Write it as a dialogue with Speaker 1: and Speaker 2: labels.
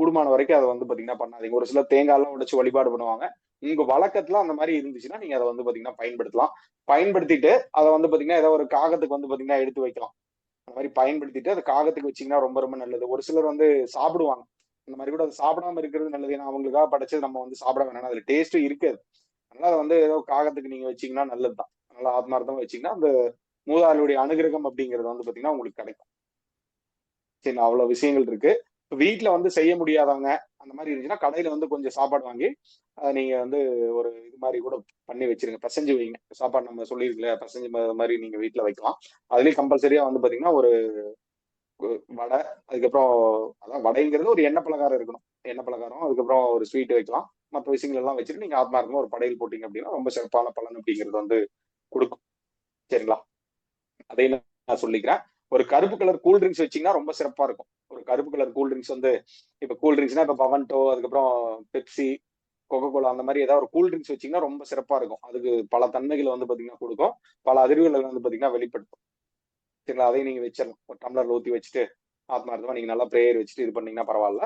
Speaker 1: கூடுமான வரைக்கும் அதை வந்து பாத்தீங்கன்னா பண்ணாதீங்க. ஒரு சில தேங்காய்லாம் உடைச்சு வழிபாடு பண்ணுவாங்க. உங்க வழக்கத்துல அந்த மாதிரி இருந்துச்சுன்னா நீங்க அதை வந்து பாத்தீங்கன்னா பயன்படுத்தலாம். பயன்படுத்திட்டு அதை வந்து பாத்தீங்கன்னா ஏதோ ஒரு காகத்துக்கு வந்து பாத்தீங்கன்னா எடுத்து வைக்கலாம். அந்த மாதிரி பயன்படுத்திட்டு அதை காகத்துக்கு வச்சீங்கன்னா ரொம்ப ரொம்ப நல்லது. ஒரு சிலர் வந்து சாப்பிடுவாங்க. அந்த மாதிரி கூட அதை சாப்பிடாம இருக்கிறது நல்லது. ஏன்னா அவங்களுக்காக படைச்சது நம்ம வந்து சாப்பிட வேணாம். அதுல டேஸ்ட்டும் இருக்காது. அதனால அதை வந்து ஏதோ காகத்துக்கு நீங்க வச்சீங்கன்னா நல்லதுதான் அதனால ஆத்மார்த்தமா வச்சீங்கன்னா அந்த மூதாளுடைய அனுகிரகம் அப்படிங்கிறது வந்து பாத்தீங்கன்னா உங்களுக்கு கிடைக்கும். சரி அவ்வளவு விஷயங்கள் இருக்கு. வீட்டுல வந்து செய்ய முடியாதவங்க அந்த மாதிரி இருந்துச்சுன்னா கடையில வந்து கொஞ்சம் சாப்பாடு வாங்கி அதை நீங்க வந்து ஒரு இது மாதிரி கூட பண்ணி வச்சிருங்க. பசஞ்சு வைங்க. சாப்பாடு நம்ம சொல்லியிருக்கல பசஞ்சு மாதிரி நீங்க வீட்டுல வைக்கலாம். அதுலயும் கம்பல்சரியா வந்து பாத்தீங்கன்னா ஒரு வடை அதுக்கப்புறம் அதான் வடைங்கிறது ஒரு எண்ணெய் பலகாரம் இருக்கணும். எண்ணெய் பலகாரம் அதுக்கப்புறம் ஒரு ஸ்வீட் வைக்கலாம். மற்ற விஷயங்கள் எல்லாம் வச்சுட்டு நீங்க ஆத்மார்த்தமா ஒரு படையல் போட்டீங்க அப்படின்னா ரொம்ப சிறப்பான பலன் அப்படிங்கிறது வந்து கொடுக்கும். சரிங்களா? அதையும் நான் சொல்லிக்கிறேன். ஒரு கருப்பு கலர் கூல் ட்ரிங்க்ஸ் வச்சீங்கன்னா ரொம்ப சிறப்பா இருக்கும். கருப்பு கலர் கூல் ட்ரிங்க்ஸ் வந்து இப்ப கூல் ட்ரிங்க்ஸ்னா இப்ப பவன்டோ அதுக்கப்புறம் பெப்சி கொக்கோ கோலா அந்த மாதிரி ஏதாவது ஒரு கூல் ட்ரிங்க்ஸ் வச்சீங்கன்னா ரொம்ப சிறப்பா இருக்கும். அதுக்கு பல தன்மைகளை வந்து பாத்தீங்கன்னா கொடுக்கும். பல அதிர்வுகளை வந்து பாத்தீங்கன்னா வெளிப்படுத்தும். சரிங்களா? அதையும் நீங்க வச்சிடலாம். ஒரு டம்ளர்ல ஊத்தி வச்சுட்டு ஆத்மார்த்தமா நீங்க நல்லா ப்ரேயர் வச்சுட்டு இது பண்ணீங்கன்னா பரவாயில்ல.